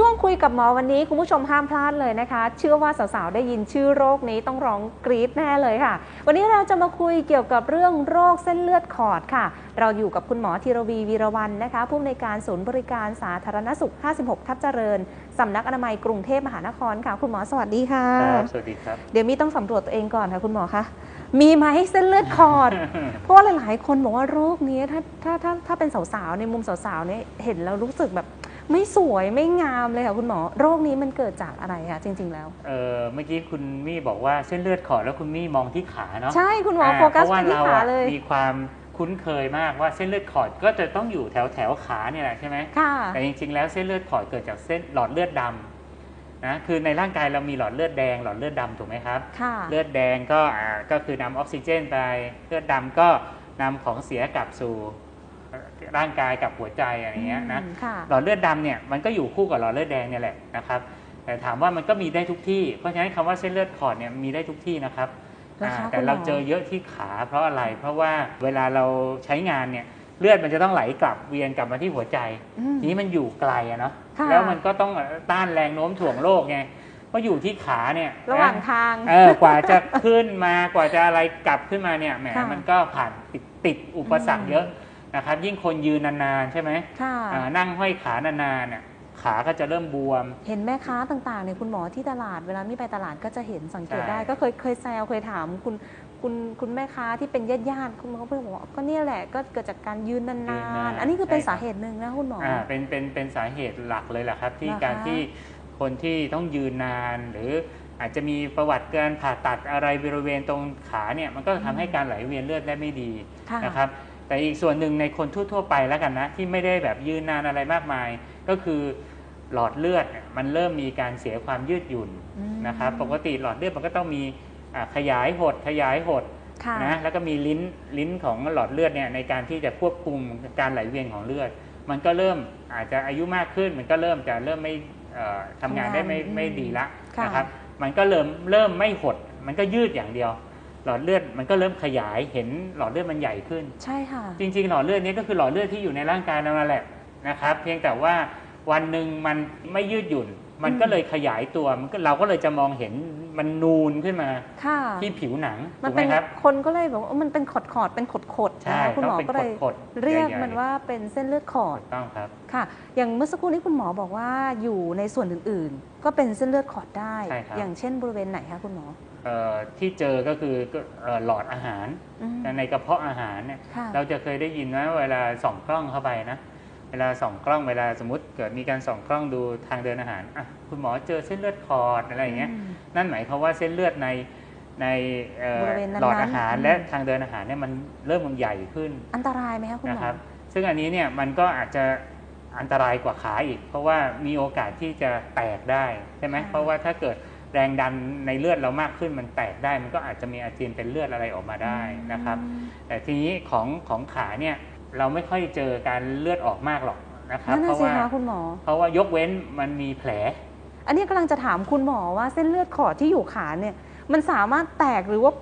ช่วงคุยกับหมอวันนี้คุณผู้ชมห้ามพลาดเลยนะคะ เชื่อว่าสาวๆ ได้ยินชื่อโรคนี้ต้องร้องกรี๊ดแน่เลยค่ะ วันนี้เราจะมาคุยเกี่ยวกับเรื่องโรคเส้นเลือดขอดค่ะ เราอยู่กับคุณหมอธีรวีวีรวันนะคะผู้อำนวยการศูนย์บริการสาธารณสุข 56 ทับเจริญสำนักอนามัยกรุงเทพมหานครค่ะ คุณหมอสวัสดีค่ะครับสวัสดีครับเดี๋ยวมีต้องสำรวจตัวเองก่อนค่ะ คุณหมอคะมีไหมเส้นเลือดขอด เพราะว่าหลายๆ คนบอกว่าโรคนี้ถ้าถ้าถ้าถ้าเป็นสาวๆในมุมสาวๆเนี่ยเห็นแล้วรู้สึกแบบ ไม่สวยไม่งามเลยค่ะคุณหมอ โรคนี้มันเกิดจากอะไรคะจริง ๆ แล้ว เออเมื่อกี้คุณมี่บอกว่าเส้นเลือดขอดแล้วคุณมี่มองที่ขาเนาะใช่คุณหมอาโฟกัสเพราะไปว่าที่เราขาอะเลย มีความคุ้นเคยมากว่าเส้นเลือดขอดก็จะต้องอยู่แถวแถวขาเนี่ยแหละใช่ไหมค่ะแต่จริง ๆ แล้วเส้นเลือดขอดเกิดจากเส้นหลอดเลือดดำนะคือในร่างกายเรามีหลอดเลือดแดง หลอดเลือดดำถูกไหมครับค่ะเลือดแดงก็อ่าก็คือนำออกซิเจนไปเลือดดำก็นำของเสียกลับสู่ ร่างกายกับหัวใจอะไรอย่างเงี้ยนะอืมค่ะหลอดเลือดดำเนี่ยมันก็อยู่คู่กับหลอดเลือดแดงเนี่ยแหละนะครับแต่ถามว่ามันก็มีได้ทุกที่ เพราะฉะนั้นคำว่าเส้นเลือดขอดเนี่ยมีได้ทุกที่นะครับเหรอคะอ่าแต่คุณหมอเราเจอเยอะที่ขาเพราะอะไร เพราะว่าเวลาเราใช้งานเนี่ยเลือดมันจะต้องไหลกลับเวียนกลับมาที่หัวใจอืมทีนี้มันอยู่ไกลอะเนาะค่ะแล้วมันก็ต้องต้านแรงโน้มถ่วงโลกไงเพราะอยู่ที่ขาเนี่ยระหว่างนทางเออกว่าจะขึ้นมากว่าจะอะไรกลับขึ้นมาเนี่ยแหมค่ะมันก็ผ่านติดติดอุปสรรคอืมเยอะ นะครับ ยิ่งคนยืนนานๆใช่ไหมค่ะอ่านั่งห้อยขานานๆเนี่ยขาก็จะเริ่มบวม เห็นแม่ค้าต่างๆเนี่ยคุณหมอที่ตลาดเวลามีไปตลาดก็จะเห็นสังเกตใช่ได้ก็เคยเคยแซวเคยถามคุณคุณคุณแม่ค้าที่เป็นญาติญาติๆคุณหมอก็บอกว่าก็เนี่ยแหละก็เกิดจากการยืนนานๆ อันนี้คือเป็นสาเหตุหนึ่งนะคุณหมอออ่าเป็นเป็นเป็นสาเหตุหลักเลยแหละครับ ที่เหรอคะ การที่คนที่ต้องยืนนาน หรืออาจจะมีประวัติการผ่าตัดอะไรบริเวณตรงขาเนี่ยมันก็ทำให้การไหลเวียนเลือดได้ไม่ดีค่ะ นะครับ แต่อีกส่วนหนึ่งในคนทั่วๆไปแล้วกันนะ ที่ไม่ได้แบบยืนนานอะไรมากมาย ก็คือหลอดเลือดเนี่ยมันเริ่มมีการเสียความยืดหยุ่นอืมนะครับปกติหลอดเลือดมันก็ต้องมีอ่าขยายหดขยายหดค่ะนะแล้วก็มีลิ้นลิ้นของหลอดเลือดเนี่ยในการที่จะควบคุมการไหลเวียนของเลือด มันก็เริ่มอาจจะอายุมากขึ้น มันก็เริ่มจะเริ่มไม่เอ่อทำงานได้ไม่ทำงานไม่ดีละค่ะนะครับมันก็เริ่มเริ่มไม่หด มันก็ยืดอย่างเดียว หลอดเลือดมันก็เริ่มขยายเห็นหลอดเลือดมันใหญ่ขึ้น ใช่ค่ะ จริง ๆ หลอดเลือดนี้ก็คือหลอดเลือดที่อยู่ในร่างกายเรานั่นแหละนะครับ เพียงแต่ว่าวันหนึ่งมันไม่ยืดหยุ่น มันก็เลยขยายตัวมันก็เราก็เลยจะมองเห็นมันนูนขึ้นมาค่ะที่ผิวหนังมันถูกไหเป็มนครับคนก็เลยบอกว่ามันเป็นขดขอดๆเป็นขดขดๆใช่นะคุณหมอต้องเป็นก็เลยขดๆเรียกใหญ่ๆมันว่าเป็นเส้นเลือดขอดถูกต้องครับค่ะ อย่างเมื่อสักครู่นี้คุณหมอบอกว่าอยู่ในส่วนอื่น ๆ ก็เป็นเส้นเลือดขอดได้ใช่ครับอย่างเช่นบริเวณไหนคะคุณหมอเอ่อ ที่เจอก็คือก็เอ่อหลอดอาหารอืมในกระเพาะอาหารเนี่ยค่ะเราจะเคยได้ยินว่าเวลาส่องกล้องเข้าไปนะเวลาส่องกล้องเวลาสมมติเกิดมีการส่องกล้องดูทางเดินอาหารอะคุณหมอเจอเส้นเลือดขอดอะไรอย่างเงี้ยมนั่นหมายความว่าเส้นเลือดในในเอ่อบริเวณนั้นๆหลอดอาหารอืมและทางเดินอาหารเนี่ยมันเริ่มมันใหญ่ขึ้น อันตรายไหมคะคุณหมนะอครับซึ่งอันนี้เนี่ยมันก็อาจจะอันตรายกว่าขาอีก เพราะว่ามีโอกาสที่จะแตกได้ใช่ไหมค่ะเพราะว่าถ้าเกิด แรงดันในเลือดเรามากขึ้นมันแตกได้ มันก็อาจจะมีอาเจียนเป็นเลือดอะไรออกมาได้นะครับอืมแต่ทีนี้ของของขาเนี่ยเราไม่ค่อยเจอการเลือดออกมากหรอกนะครับนั่นเพน่ะราะสิว่าคะคุณหมอ เพราะว่ายกเว้นมันมีแผล อันนี้กำลังจะถามคุณหมอว่าเส้นเลือดขอดที่อยู่ขาเนี่ยมันสามารถแตกหรือว่า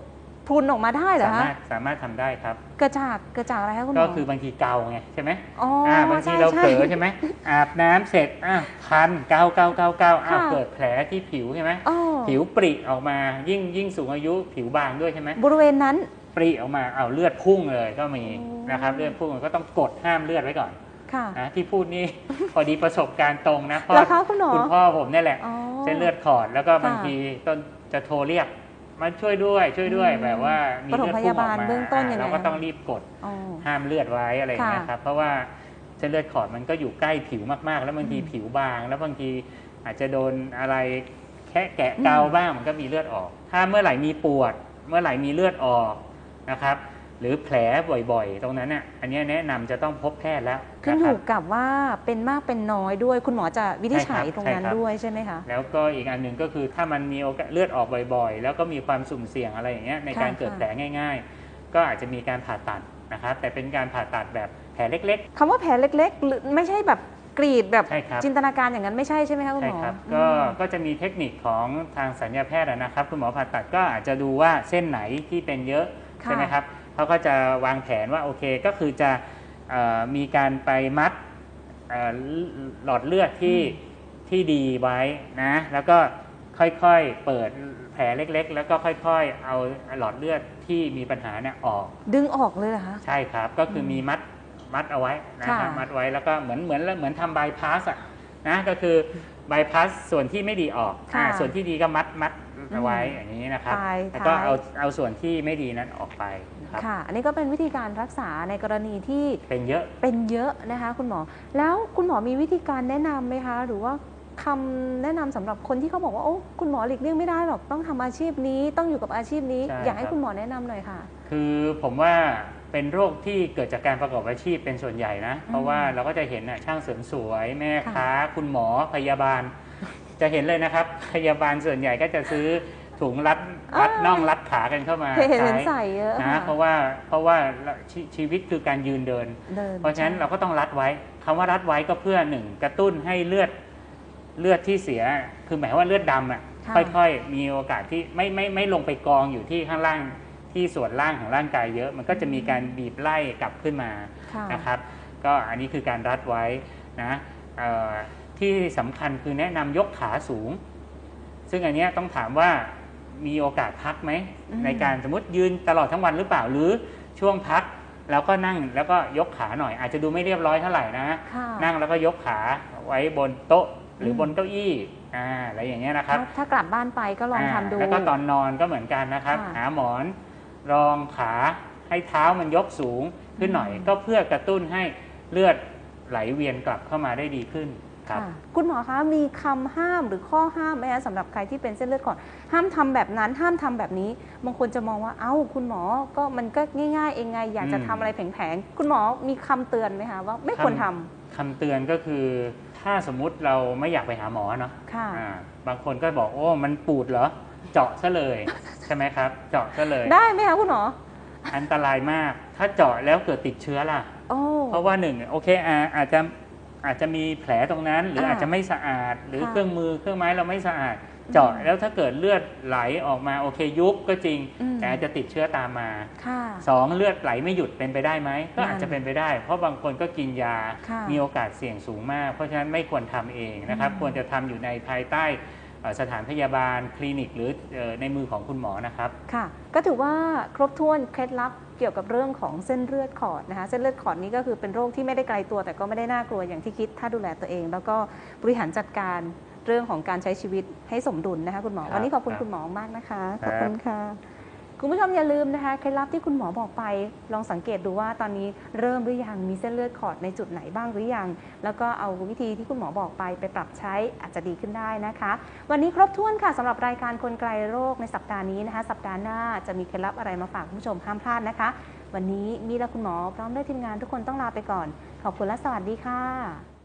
พรุนออกมาได้เหรอสาคะมารถสามารถทำได้ครับ เกิดจากเกิดจากอะไรคะคุณหมก็อคือบางทีเกาไงใช่ไหมอ๋ออ่าบางทีเราเผลอใช่ไหมอาบน้ำเสร็จอะคันเกาเกาเกาเกาอ้าวค่ะ เกิดแผลที่ผิวใช่ไหมอ๋อผิวปริออกมายิ่งยิ่งสูงอายุผิวบางด้วยใช่ไหมบริเวณนั้น ปริออกมาเอาวเลือดพุ่งเลยก็มีโอ้ นะครับเลือดพุ่งก็ต้องกดห้ามเลือดไว้ก่อนค่ะ นะที่พูดนี่ พอดีประสบการณ์ตรงนะเพราะแล้วคะคุณหมอ คุณพ่อผมเนี่ยแหละ อ๋อ เส้นเลือดขอดแล้วก็ค่ะบางทีต้นจะโทรเรียก มาช่วยด้วยช่วยด้วยอืมแบบว่ามีปฐมเลือดพุ่งออกพยาบาลมาเบื้องต้นยังไงเราก็คะต้องรีบกดอ๋อห้ามเลือดไว้อะไรอย่างเงี้ยค่ะครับเพราะว่าเส้นเลือดขอดมันก็อยู่ใกล้ผิวมากๆ แล้วบางทีอืมผิวบาง แล้วบางทีอาจจะโดนอะไรแค่แกะเกาอืมบ้างมันก็มีเลือดออก ถ้าเมื่อไหร่มีปวด เมื่อไหร่มีเลือดออกนะครับ หรือแผลบ่อยๆ ตรงนั้นเนี่ยอันเนี้ยแนะนำจะต้องพบแพทย์แล้วขึ้นนะอครับยู่กับว่าเป็นมากเป็นน้อยด้วย คุณหมอจะวินิจฉัยใช่ครับตรงนั้นใช่ครับด้วยใช่ไหมคะแล้วก็อีกอันหนึ่งก็คือถ้ามันมีโอกาสเลือดออกบ่อยๆ แล้วก็มีความสุ่มเสี่ยงอะไรอย่างเงี้ยในการค่ะเกิดแผลง่าย ๆ ก็อาจจะมีการผ่าตัดนะครับแต่เป็นการผ่าตัดแบบแผลเล็กคำว่าแผลเล็กๆหรือไม่ใช่แบบกรีดแบบใช่ครับจินตนาการอย่างนั้นไม่ใช่ใช่ไหมคะๆคุณใช่หมอครับอืมก็ก็จะมีเทคนิคของทางสัญญาแพทย์อะนะครับ คุณหมอผ่าตัดก็อาจจะดูว่าเส้นไหนที่เป็นเยอะค่ะใช่ไหมครับ เขาก็จะวางแผนว่าโอเคก็คือจะเอ่อมีการไปมัดเอ่อหลอดเลือดที่ที่ดีไว้นะ แล้วก็ค่อยๆเปิดแผลเล็กๆ แล้วก็ค่อยๆ เอาหลอดเลือดที่มีปัญหาเนี่ยออก ดึงออกเลยเหรอคะใช่ครับก็คือมีมัดมัดเอาไว้นะครับค่ะมัดไว้แล้วก็เหมือนเหมือนเหมือนทำบายพาสอะนะก็คือ บายพาสส่วนที่ไม่ดีออกค่ะอ่าส่วนที่ดีก็มัดมัดอืมเอาไว้อย่างนี้นะครับปลายแล้วก็ท้าย เอาเอาส่วนที่ไม่ดีนั้นออกไปครับ ค่ะ อันนี้ก็เป็นวิธีการรักษาในกรณีที่เป็นเยอะ เป็นเยอะนะคะคุณหมอ แล้วคุณหมอมีวิธีการแนะนำไหมคะ หรือว่าคำแนะนำสำหรับคนที่เขาบอกว่าโอ้คุณหมอหลีกเลี่ยงไม่ได้หรอกต้องทำอาชีพนี้ ต้องอยู่กับอาชีพนี้ ใช่อยากให้ครับ คุณหมอแนะนำหน่อยค่ะ คือผมว่า เป็นโรคที่เกิดจากการประกอบอาชีพเป็นส่วนใหญ่นะ เพราะว่าเราก็จะเห็นน่ะช่างเสริมสวยแม่ค้า คุณหมอพยาบาล จะเห็นเลยนะครับ พยาบาลส่วนใหญ่ก็จะซื้อถุงรัดรัดอ่าน่องรัดขากันเข้ามาเห็นใช้ใส่เยอะนะค่ะเพราะว่าเพราะว่าชชีวิตคือการยืนเดินเดินเพราะฉะนั้นเราก็ต้องรัดไว้คำว่ารัดไว้ก็เพื่อหนึ่งกระตุ้นให้เลือดเลือดที่เสีย คือหมายความว่าเลือดดำอะค่ะค่อยๆ มีโอกาสที่ไม่ไม่ไม่ลงไปกองอยู่ที่ข้างล่าง ที่ส่วนล่างของร่างกายเยอะ มันก็จะมีการบีบไล่กลับขึ้นมาค่ะนะครับ ก็อันนี้คือการรัดไว้นะเอ่อที่สำคัญคือแนะนำยกขาสูง ซึ่งอันเนี้ยต้องถามว่ามีโอกาสพักไหมอืมในการสมมติยืนตลอดทั้งวันหรือเปล่าหรือช่วงพักแล้วก็นั่งแล้วก็ยกขาหน่อย อาจจะดูไม่เรียบร้อยเท่าไหร่นะค่ะนั่งแล้วก็ยกขาไว้บนโต๊ะหรืออมบนเก้าอี้อ่าอะไรอย่างเงี้ยนะครับ ถ้าถ้ากลับบ้านไปก็ลองทำดูาแล้วก็ตอนนอนก็เหมือนกันนะครับค่ะหาหมอน รองขาให้เท้ามันยกสูงขึ้นหน่อยอืมก็เพื่อกระตุ้นให้เลือดไหลเวียนกลับเข้ามาได้ดีขึ้นครับค่ะคุณหมอคะมีคำห้ามหรือข้อห้ามไหมคะสำหรับใครที่เป็นเส้นเลือดก่อนห้ามทำแบบนั้นห้ามทำแบบนี้บางคนจะมองว่าเอ้าคุณหมอก็มันก็ง่ายๆ เองไงอยากจะอืมทำอะไรแผลงๆคุณหมอมีคำเตือนไหมคะว่าไม่ควรทำคำเตือนก็คือ ถ้าสมมุติเราไม่อยากไปหาหมอเนาะค่ะอ่าบางคนก็บอกโอ้มันปูดเหรอ เจาะซะเลยใช่ไหมครับ เจาะซะเลย ได้ไหมคะคุณหมออันตรายมาก ถ้าเจาะแล้วเกิดติดเชื้อล่ะโอ้เพราะว่าหนึ่งโอเคอาอาจจะอาจจะมีแผลตรงนั้น หรือค่ะอาจจะไม่สะอาด หรือค่ะเครื่องมือเครื่องไม้เราไม่สะอาด เจาะแล้วถ้าเกิดเลือดไหลออกมาโอเคยุบก็จริงอืมแต่อาจจะติดเชื้อตามมาค่ะสองเลือดไหลไม่หยุดเป็นไปได้ไหมก็นั่นอาจจะเป็นไปได้ เพราะบางคนก็กินยาค่ะมีโอกาสเสี่ยงสูงมาก เพราะฉะนั้นไม่ควรทำเองนะครับอืมควรจะทำอยู่ในภายใต้เอ่อ สถานพยาบาลคลินิกหรือเอ่อในมือของคุณหมอนะครับ ค่ะ ก็ถือว่าครบถ้วนเคล็ดลับเกี่ยวกับเรื่องของเส้นเลือดขอดนะคะเส้นเลือดขอดนี้ก็คือเป็นโรคที่ไม่ได้ไกลตัวแต่ก็ไม่ได้น่ากลัวอย่างที่คิด ถ้าดูแลตัวเอง แล้วก็บริหารจัดการเรื่องของการใช้ชีวิตให้สมดุลนะคะคุณหมอครับวันนี้ขอบคุณครับคุณหมอมากนะคะคขรับอบคุณค่ะ คุณผู้ชมอย่าลืมนะคะเคล็ดลับที่คุณหมอบอกไป ลองสังเกตดูว่าตอนนี้เริ่มหรือยังมีเส้นเลือดขอดในจุดไหนบ้างหรือยัง แล้วก็เอาวิธีที่คุณหมอบอกไปไปปรับใช้อาจจะดีขึ้นได้นะคะ วันนี้ครบถ้วนค่ะสำหรับรายการคนไกลโรคในสัปดาห์นี้นะคะ สัปดาห์หน้าจะมีเคล็ดลับอะไรมาฝากคุณผู้ชมห้ามพลาดนะคะ วันนี้มีและคุณหมอพร้อมด้วยทีมงานทุกคนต้องลาไปก่อน ขอบคุณและสวัสดีค่ะ